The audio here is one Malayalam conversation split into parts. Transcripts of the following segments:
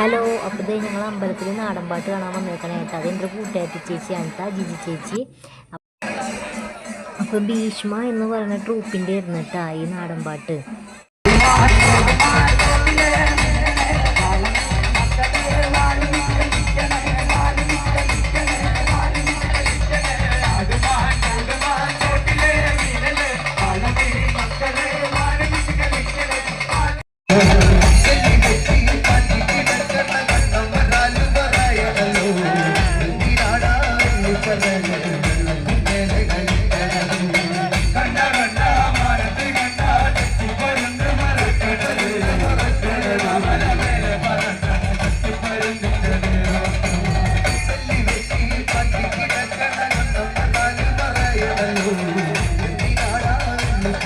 ഹലോ അപ്പോൾ ദേ ഞങ്ങൾ അമ്പലത്തിൽ നാടൻപാട്ട് കാണാൻ വന്നേക്കണേ കേട്ടോ. അതെന്റെ കൂട്ടുകാരി ചേച്ചിയാണ് ജിജി ചേച്ചി. അപ്പോൾ ഭീഷ്മ എന്ന് പറയുന്ന ട്രൂപ്പിന്റെ ആയിരുന്നു ഈ നാടൻപാട്ട്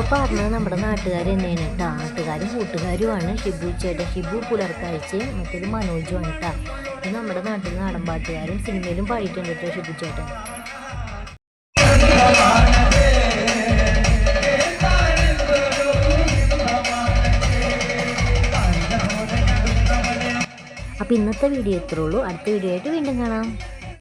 ഇപ്പോൾ പറഞ്ഞത് നമ്മുടെ നാട്ടുകാർ തന്നെയാണ് കേട്ടോ. നാട്ടുകാരും കൂട്ടുകാരുമാണ്. ഷിബു ചേട്ടൻ ഷിബു പുലർക്കാഴ്ച മറ്റൊരു മനോജുമാണ് കേട്ടോ. ഇത് നമ്മുടെ നാട്ടിൽ നാടൻ പാട്ടുകാരും സിനിമയിലും പാടിയിട്ടുണ്ട് കേട്ടോ ഷിബു ചേട്ടൻ. അപ്പോൾ ഇന്നത്തെ വീഡിയോ ഇത്രേ ഉള്ളൂ. അടുത്ത വീഡിയോ ആയിട്ട് വീണ്ടും കാണാം.